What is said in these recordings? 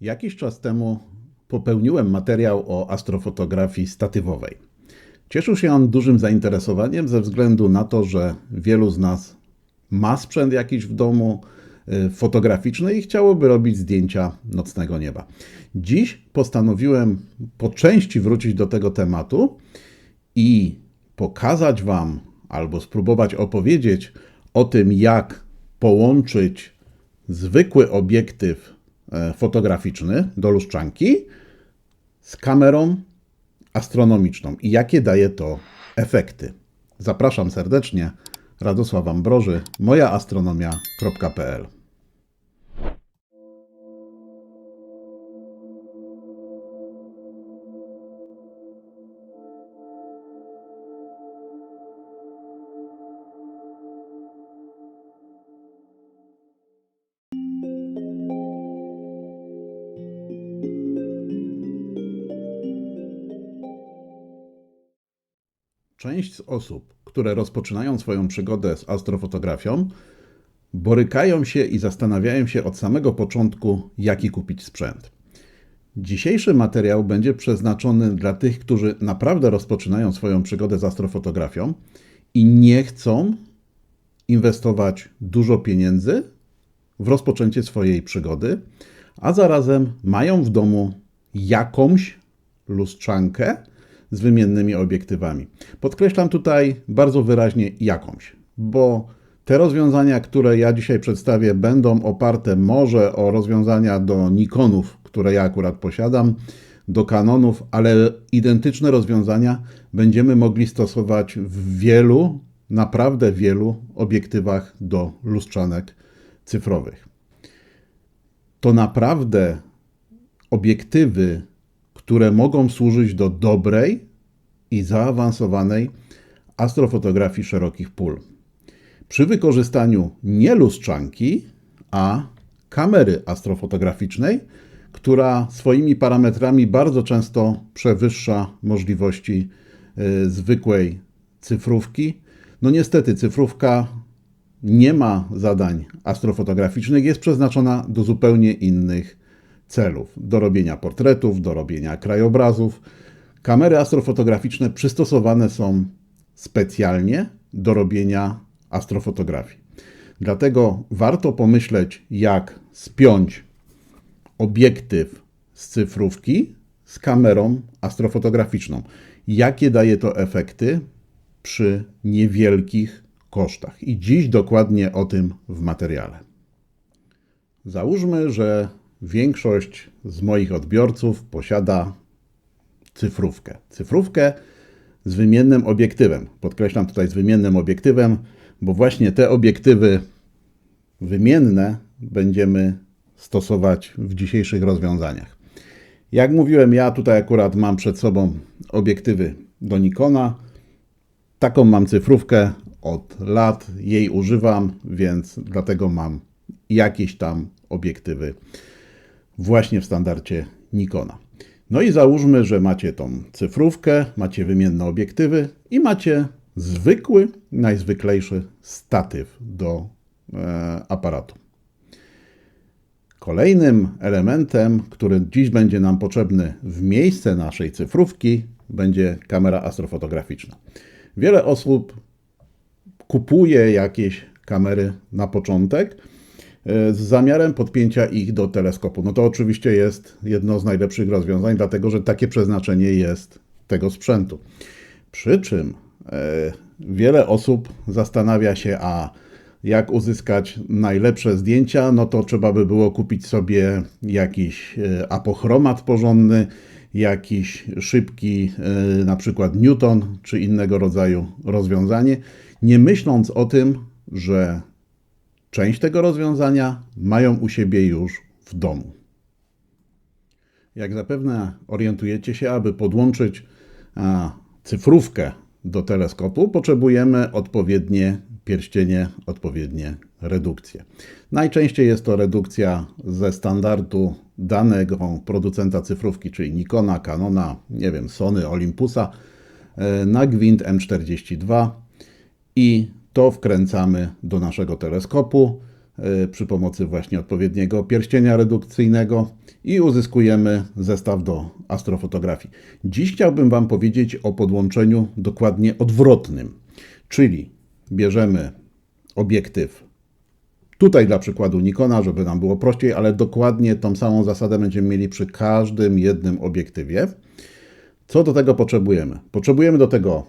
Jakiś czas temu popełniłem materiał o astrofotografii statywowej. Cieszył się on dużym zainteresowaniem ze względu na to, że wielu z nas ma sprzęt jakiś w domu y, fotograficzny i chciałoby robić zdjęcia nocnego nieba. Dziś postanowiłem po części wrócić do tego tematu i pokazać Wam albo spróbować opowiedzieć o tym, jak połączyć zwykły obiektyw fotograficzny do lustrzanki z kamerą astronomiczną i jakie daje to efekty. Zapraszam serdecznie. Radosław Ambroży, mojaastronomia.pl Część z osób, które rozpoczynają swoją przygodę z astrofotografią, borykają się i zastanawiają się od samego początku, jaki kupić sprzęt. Dzisiejszy materiał będzie przeznaczony dla tych, którzy naprawdę rozpoczynają swoją przygodę z astrofotografią i nie chcą inwestować dużo pieniędzy w rozpoczęcie swojej przygody, a zarazem mają w domu jakąś lustrzankę z wymiennymi obiektywami. Podkreślam tutaj bardzo wyraźnie jakąś, bo te rozwiązania, które ja dzisiaj przedstawię, będą oparte może o rozwiązania do Nikonów, które ja akurat posiadam, do Canonów, ale identyczne rozwiązania będziemy mogli stosować w wielu, naprawdę wielu obiektywach do lustrzanek cyfrowych. To naprawdę obiektywy, które mogą służyć do dobrej i zaawansowanej astrofotografii szerokich pól. Przy wykorzystaniu nie lustrzanki, a kamery astrofotograficznej, która swoimi parametrami bardzo często przewyższa możliwości y, zwykłej cyfrówki. No niestety, cyfrówka nie ma zadań astrofotograficznych, jest przeznaczona do zupełnie innych celów: do robienia portretów, do robienia krajobrazów. Kamery astrofotograficzne przystosowane są specjalnie do robienia astrofotografii. Dlatego warto pomyśleć, jak spiąć obiektyw z cyfrówki z kamerą astrofotograficzną. Jakie daje to efekty przy niewielkich kosztach. I dziś dokładnie o tym w materiale. Załóżmy, że większość z moich odbiorców posiada cyfrówkę. Cyfrówkę z wymiennym obiektywem. Podkreślam tutaj z wymiennym obiektywem, bo właśnie te obiektywy wymienne będziemy stosować w dzisiejszych rozwiązaniach. Jak mówiłem, ja tutaj akurat mam przed sobą obiektywy do Nikona. Taką mam cyfrówkę od lat, jej używam, więc dlatego mam jakieś tam obiektywy właśnie w standardzie Nikona. No i załóżmy, że macie tą cyfrówkę, macie wymienne obiektywy i macie zwykły, najzwyklejszy statyw do e, aparatu. Kolejnym elementem, który dziś będzie nam potrzebny w miejsce naszej cyfrówki, będzie kamera astrofotograficzna. Wiele osób kupuje jakieś kamery na początek z zamiarem podpięcia ich do teleskopu. No to oczywiście jest jedno z najlepszych rozwiązań, dlatego że takie przeznaczenie jest tego sprzętu. Przy czym e, wiele osób zastanawia się, a jak uzyskać najlepsze zdjęcia, no to trzeba by było kupić sobie jakiś e, apochromat porządny, jakiś szybki, na przykład Newton, czy innego rodzaju rozwiązanie, nie myśląc o tym, że Część tego rozwiązania mają u siebie już w domu. Jak zapewne orientujecie się, aby podłączyć cyfrówkę do teleskopu, potrzebujemy odpowiednie pierścienie, odpowiednie redukcje. Najczęściej jest to redukcja ze standardu danego producenta cyfrówki, czyli Nikona, Canona, nie wiem, Sony, Olympusa e, na gwint M42 i to wkręcamy do naszego teleskopu. y, przy pomocy właśnie odpowiedniego pierścienia redukcyjnego i uzyskujemy zestaw do astrofotografii. Dziś chciałbym Wam powiedzieć o podłączeniu dokładnie odwrotnym, czyli bierzemy obiektyw tutaj dla przykładu Nikona, żeby nam było prościej, ale dokładnie tą samą zasadę będziemy mieli przy każdym jednym obiektywie. Co do tego potrzebujemy? Potrzebujemy do tego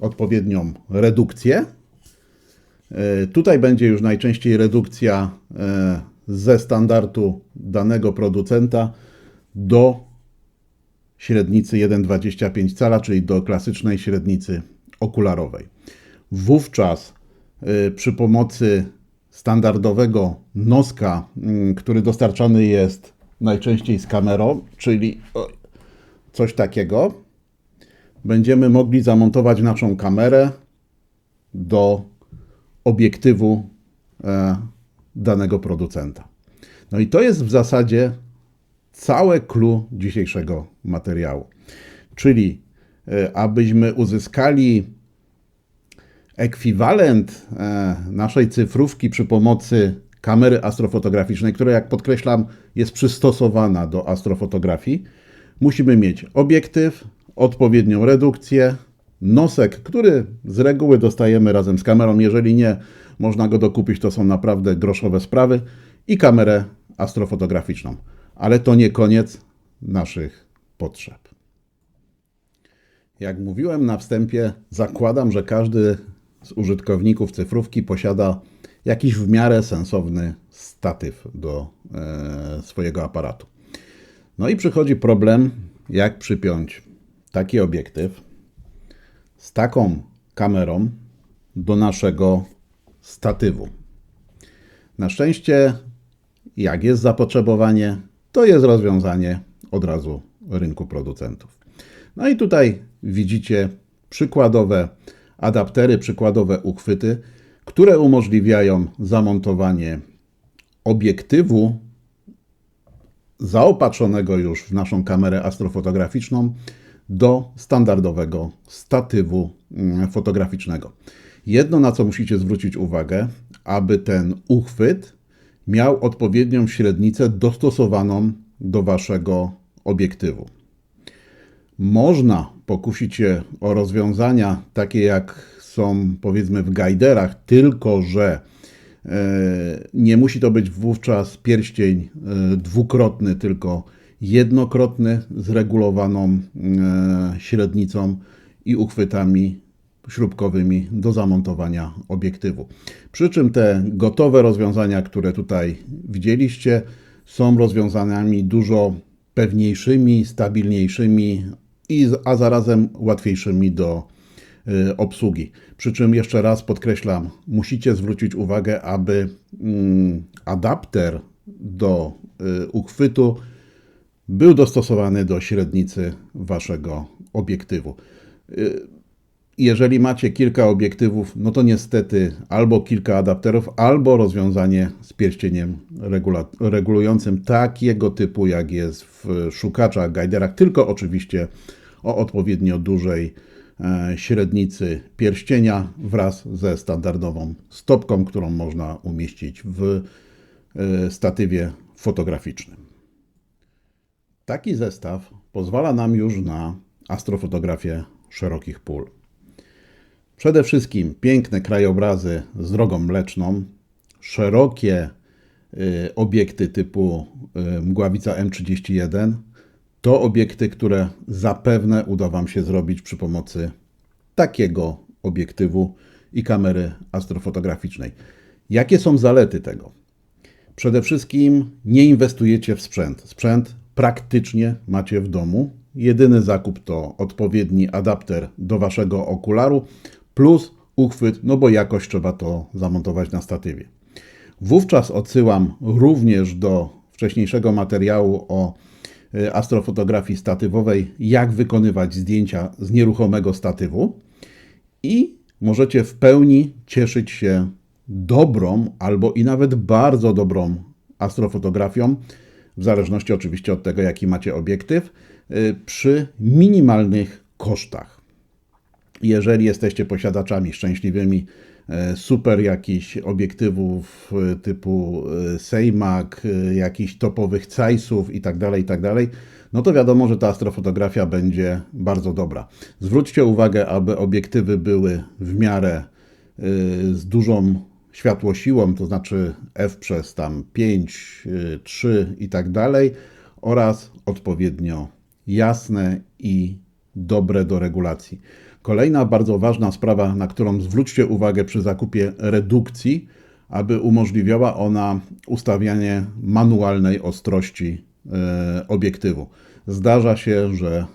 odpowiednią redukcję. E, Tutaj będzie już najczęściej redukcja e, ze standardu danego producenta do średnicy 1,25 cala, czyli do klasycznej średnicy okularowej. Wówczas y, przy pomocy standardowego noska, mm, który dostarczany jest najczęściej z kamerą, czyli coś takiego, będziemy mogli zamontować naszą kamerę do obiektywu e, danego producenta. No i to jest w zasadzie całe clue dzisiejszego materiału. Czyli e, abyśmy uzyskali ekwiwalent e, naszej cyfrówki przy pomocy kamery astrofotograficznej, która jak podkreślam jest przystosowana do astrofotografii, musimy mieć obiektyw, odpowiednią redukcję, nosek, który z reguły dostajemy razem z kamerą. Jeżeli nie, można go dokupić, to są naprawdę groszowe sprawy i kamerę astrofotograficzną. Ale to nie koniec naszych potrzeb. Jak mówiłem na wstępie, zakładam, że każdy z użytkowników cyfrówki posiada jakiś w miarę sensowny statyw do e, swojego aparatu. No i przychodzi problem, jak przypiąć taki obiektyw z taką kamerą do naszego statywu. Na szczęście, jak jest zapotrzebowanie, to jest rozwiązanie od razu rynku producentów. No i tutaj widzicie przykładowe adaptery, przykładowe uchwyty, które umożliwiają zamontowanie obiektywu zaopatrzonego już w naszą kamerę astrofotograficzną do standardowego statywu mm, fotograficznego. Jedno, na co musicie zwrócić uwagę, aby ten uchwyt miał odpowiednią średnicę dostosowaną do waszego obiektywu. Można pokusić się o rozwiązania takie jak są powiedzmy w gajderach, tylko że e, nie musi to być wówczas pierścień e, dwukrotny, tylko jednokrotny z regulowaną e, średnicą i uchwytami śrubkowymi do zamontowania obiektywu. Przy czym te gotowe rozwiązania, które tutaj widzieliście, są rozwiązaniami dużo pewniejszymi, stabilniejszymi, i, a zarazem łatwiejszymi do y, obsługi. Przy czym jeszcze raz podkreślam, musicie zwrócić uwagę, aby mm, adapter do y, uchwytu był dostosowany do średnicy waszego obiektywu. Y, jeżeli macie kilka obiektywów, no to niestety albo kilka adapterów, albo rozwiązanie z pierścieniem regulującym takiego typu, jak jest w szukaczach, guiderach, tylko oczywiście o odpowiednio dużej e, średnicy pierścienia wraz ze standardową stopką, którą można umieścić w e, statywie fotograficznym. Taki zestaw pozwala nam już na astrofotografię szerokich pól. Przede wszystkim piękne krajobrazy z drogą mleczną, szerokie e, obiekty typu mgławica M31, to obiekty, które zapewne uda Wam się zrobić przy pomocy takiego obiektywu i kamery astrofotograficznej. Jakie są zalety tego? Przede wszystkim nie inwestujecie w sprzęt. Sprzęt praktycznie macie w domu. Jedyny zakup to odpowiedni adapter do Waszego okularu plus uchwyt, no bo jakoś trzeba to zamontować na statywie. Wówczas odsyłam również do wcześniejszego materiału o Y, astrofotografii statywowej, jak wykonywać zdjęcia z nieruchomego statywu i możecie w pełni cieszyć się dobrą albo i nawet bardzo dobrą astrofotografią, w zależności oczywiście od tego, jaki macie obiektyw, y, przy minimalnych kosztach. Jeżeli jesteście posiadaczami szczęśliwymi e, super jakichś obiektywów e, typu Seimak, e, jakichś topowych Zeissów i tak dalej, i tak no to wiadomo, że ta astrofotografia będzie bardzo dobra. Zwróćcie uwagę, aby obiektywy były w miarę z dużą światłosiłą, to znaczy f przez tam 5, e, 3 i tak dalej oraz odpowiednio jasne i dobre do regulacji. Kolejna bardzo ważna sprawa, na którą zwróćcie uwagę przy zakupie redukcji, aby umożliwiała ona ustawianie manualnej ostrości e, obiektywu. Zdarza się, że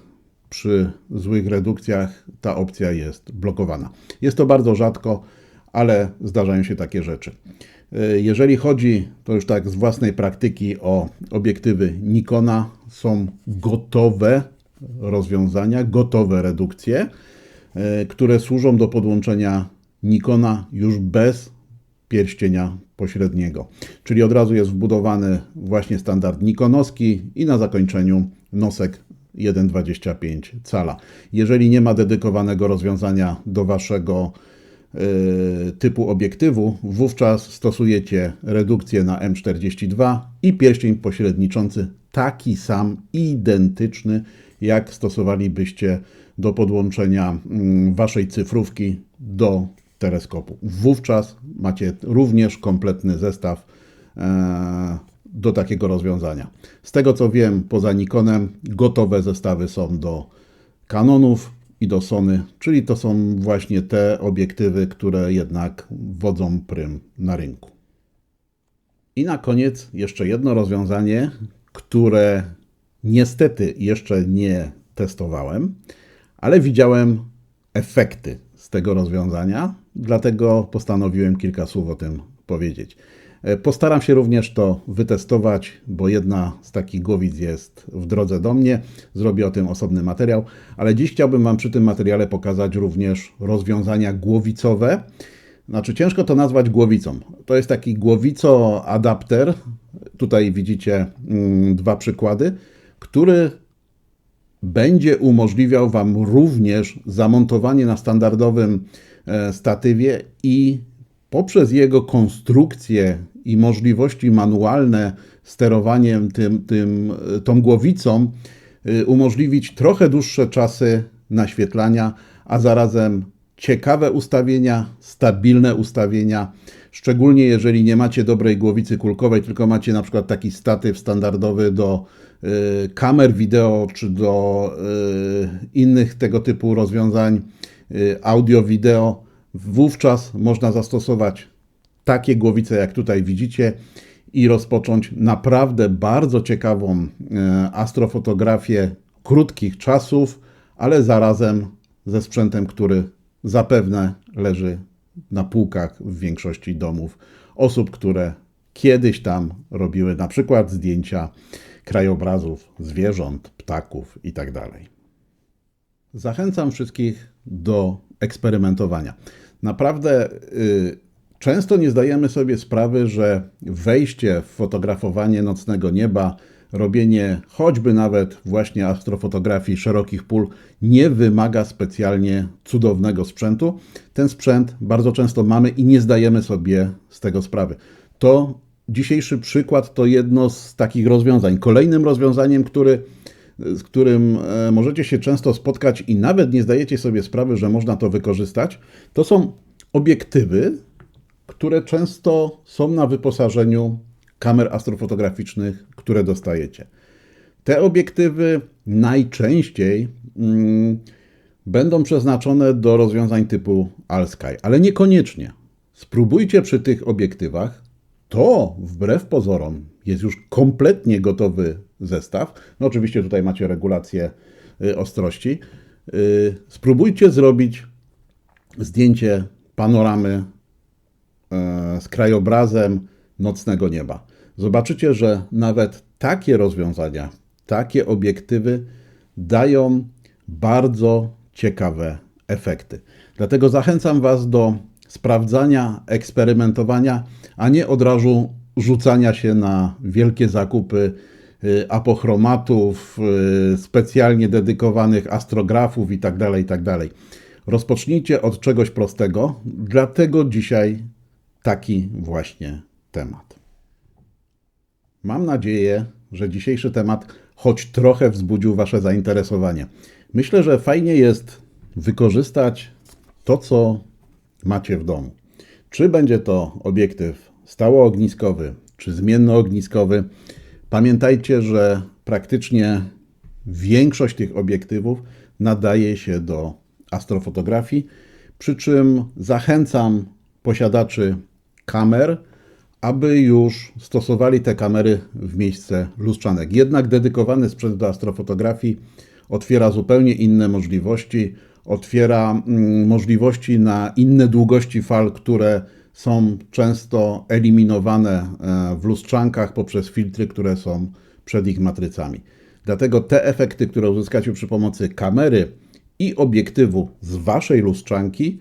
przy złych redukcjach ta opcja jest blokowana. Jest to bardzo rzadko, ale zdarzają się takie rzeczy. E, Jeżeli chodzi, to już tak z własnej praktyki, o obiektywy Nikona, są gotowe rozwiązania, gotowe redukcje, e, które służą do podłączenia Nikona już bez pierścienia pośredniego. Czyli od razu jest wbudowany właśnie standard Nikonowski i na zakończeniu nosek 1,25 cala. Jeżeli nie ma dedykowanego rozwiązania do waszego typu obiektywu, wówczas stosujecie redukcję na M42 i pierścień pośredniczący taki sam, identyczny, jak stosowalibyście do podłączenia mm, waszej cyfrówki do teleskopu. Wówczas macie również kompletny zestaw e, do takiego rozwiązania. Z tego co wiem, poza Nikonem gotowe zestawy są do Canonów i do Sony, czyli to są właśnie te obiektywy, które jednak wodzą prym na rynku. I na koniec jeszcze jedno rozwiązanie, które niestety jeszcze nie testowałem, ale widziałem efekty z tego rozwiązania, dlatego postanowiłem kilka słów o tym powiedzieć. E, Postaram się również to wytestować, bo jedna z takich głowic jest w drodze do mnie. Zrobię o tym osobny materiał, ale dziś chciałbym Wam przy tym materiale pokazać również rozwiązania głowicowe. Znaczy, ciężko to nazwać głowicą. To jest taki głowico-adapter. Tutaj widzicie mm, dwa przykłady, który będzie umożliwiał Wam również zamontowanie na standardowym e, statywie i poprzez jego konstrukcję i możliwości manualne sterowaniem tym, tym, e, tą głowicą e, umożliwić trochę dłuższe czasy naświetlania, a zarazem ciekawe ustawienia, stabilne ustawienia, szczególnie jeżeli nie macie dobrej głowicy kulkowej, tylko macie na przykład taki statyw standardowy do y, kamer wideo czy do innych tego typu rozwiązań audio-wideo, wówczas można zastosować takie głowice, jak tutaj widzicie, i rozpocząć naprawdę bardzo ciekawą e, astrofotografię krótkich czasów, ale zarazem ze sprzętem, który zapewne leży na półkach w większości domów osób, które kiedyś tam robiły na przykład zdjęcia krajobrazów, zwierząt, ptaków itd. Zachęcam wszystkich do eksperymentowania. Naprawdę y, często nie zdajemy sobie sprawy, że wejście w fotografowanie nocnego nieba, robienie choćby nawet właśnie astrofotografii szerokich pól nie wymaga specjalnie cudownego sprzętu. Ten sprzęt bardzo często mamy i nie zdajemy sobie z tego sprawy. To dzisiejszy przykład to jedno z takich rozwiązań. Kolejnym rozwiązaniem, który z którym e, możecie się często spotkać i nawet nie zdajecie sobie sprawy, że można to wykorzystać, to są obiektywy, które często są na wyposażeniu kamer astrofotograficznych, które dostajecie. Te obiektywy najczęściej mm, będą przeznaczone do rozwiązań typu All-Sky, ale niekoniecznie. Spróbujcie przy tych obiektywach. To wbrew pozorom jest już kompletnie gotowy zestaw. No oczywiście tutaj macie regulację y, ostrości. Y, Spróbujcie zrobić zdjęcie panoramy z krajobrazem nocnego nieba. Zobaczycie, że nawet takie rozwiązania, takie obiektywy dają bardzo ciekawe efekty. Dlatego zachęcam Was do sprawdzania, eksperymentowania, a nie od razu rzucania się na wielkie zakupy y, apochromatów, y, specjalnie dedykowanych astrografów itd. itd. Rozpocznijcie od czegoś prostego, dlatego dzisiaj taki właśnie temat. Mam nadzieję, że dzisiejszy temat choć trochę wzbudził Wasze zainteresowanie. Myślę, że fajnie jest wykorzystać to, co macie w domu. Czy będzie to obiektyw stałoogniskowy, czy zmiennoogniskowy, pamiętajcie, że praktycznie większość tych obiektywów nadaje się do astrofotografii, przy czym zachęcam posiadaczy kamer, aby już stosowali te kamery w miejsce lustrzanek. Jednak dedykowany sprzęt do astrofotografii otwiera zupełnie inne możliwości, otwiera mm, możliwości na inne długości fal, które są często eliminowane e, w lustrzankach poprzez filtry, które są przed ich matrycami. Dlatego te efekty, które uzyskacie przy pomocy kamery i obiektywu z waszej lustrzanki,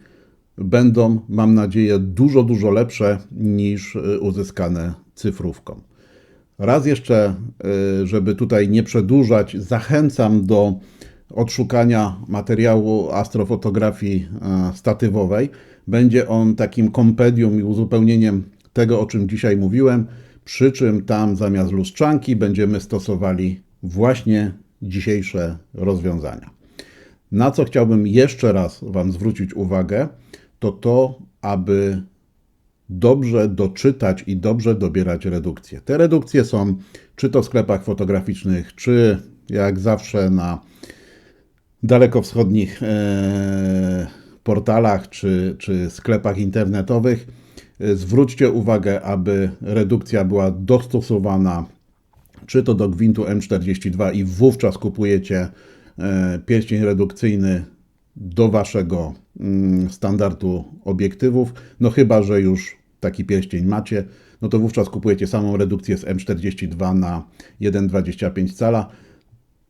będą, mam nadzieję, dużo, dużo lepsze niż y, uzyskane cyfrówką. Raz jeszcze, y, żeby tutaj nie przedłużać, zachęcam do odszukania materiału astrofotografii statywowej. Będzie on takim kompendium i uzupełnieniem tego, o czym dzisiaj mówiłem, przy czym tam zamiast lustrzanki będziemy stosowali właśnie dzisiejsze rozwiązania. Na co chciałbym jeszcze raz Wam zwrócić uwagę, to to, aby dobrze doczytać i dobrze dobierać redukcje. Te redukcje są czy to w sklepach fotograficznych, czy jak zawsze na dalekowschodnich e, portalach czy, czy sklepach internetowych. E, zwróćcie uwagę, aby redukcja była dostosowana czy to do gwintu M42 i wówczas kupujecie e, pierścień redukcyjny do waszego mm, standardu obiektywów. No chyba, że już taki pierścień macie, no to wówczas kupujecie samą redukcję z M42 na 1,25 cala.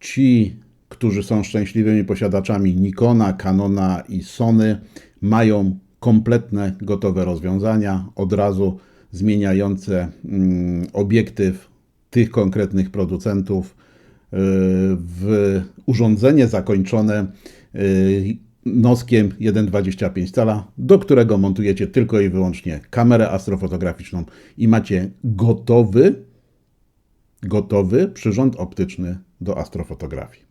Ci, którzy są szczęśliwymi posiadaczami Nikona, Canona i Sony, mają kompletne, gotowe rozwiązania, od razu zmieniające mm, obiektyw tych konkretnych producentów w urządzenie zakończone y, noskiem 1,25 cala, do którego montujecie tylko i wyłącznie kamerę astrofotograficzną i macie gotowy, gotowy przyrząd optyczny do astrofotografii.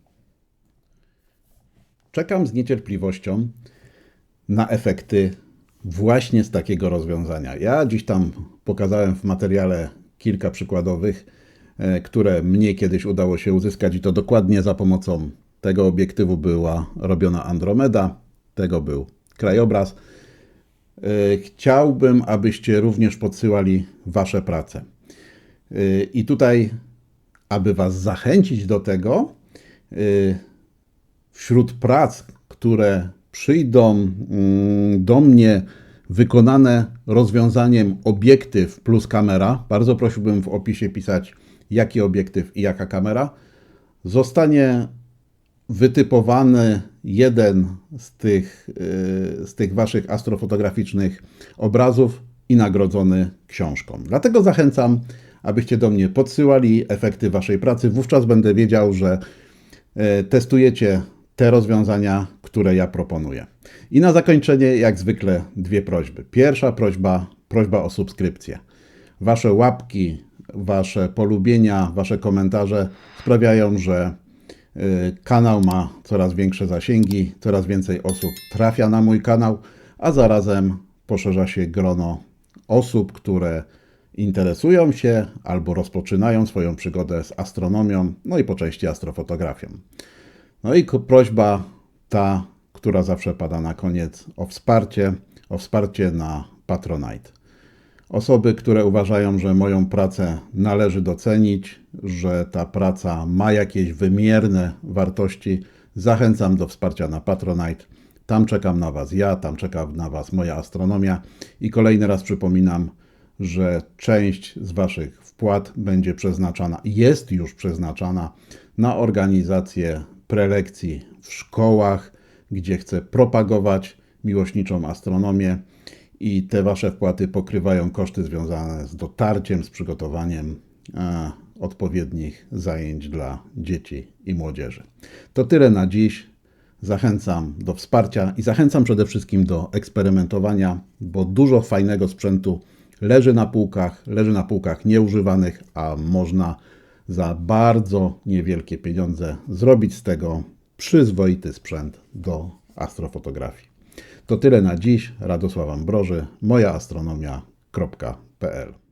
Czekam z niecierpliwością na efekty właśnie z takiego rozwiązania. Ja dziś tam pokazałem w materiale kilka przykładowych, które mnie kiedyś udało się uzyskać i to dokładnie za pomocą tego obiektywu była robiona Andromeda, tego był krajobraz. E, chciałbym, abyście również podsyłali Wasze prace. E, I tutaj, aby Was zachęcić do tego, wśród prac, które przyjdą mm, do mnie wykonane rozwiązaniem obiektyw plus kamera, bardzo prosiłbym w opisie pisać jaki obiektyw i jaka kamera, zostanie wytypowany jeden z tych, y, z tych Waszych astrofotograficznych obrazów i nagrodzony książką. Dlatego zachęcam, abyście do mnie podsyłali efekty Waszej pracy. Wówczas będę wiedział, że y, testujecie te rozwiązania, które ja proponuję. I na zakończenie, jak zwykle, dwie prośby. Pierwsza prośba, prośba o subskrypcję. Wasze łapki, wasze polubienia, wasze komentarze sprawiają, że y, kanał ma coraz większe zasięgi, coraz więcej osób trafia na mój kanał, a zarazem poszerza się grono osób, które interesują się albo rozpoczynają swoją przygodę z astronomią, no i po części astrofotografią. No i prośba ta, która zawsze pada na koniec, o wsparcie, o wsparcie na Patronite. Osoby, które uważają, że moją pracę należy docenić, że ta praca ma jakieś wymierne wartości, zachęcam do wsparcia na Patronite. Tam czekam na Was ja, tam czeka na Was moja astronomia i kolejny raz przypominam, że część z Waszych wpłat będzie przeznaczana, jest już przeznaczana na organizację prelekcji w szkołach, gdzie chcę propagować miłośniczą astronomię i te Wasze wpłaty pokrywają koszty związane z dotarciem, z przygotowaniem e, odpowiednich zajęć dla dzieci i młodzieży. To tyle na dziś. Zachęcam do wsparcia i zachęcam przede wszystkim do eksperymentowania, bo dużo fajnego sprzętu leży na półkach, leży na półkach nieużywanych, a można za bardzo niewielkie pieniądze zrobić z tego przyzwoity sprzęt do astrofotografii. To tyle na dziś. Radosław Ambroży, mojaastronomia.pl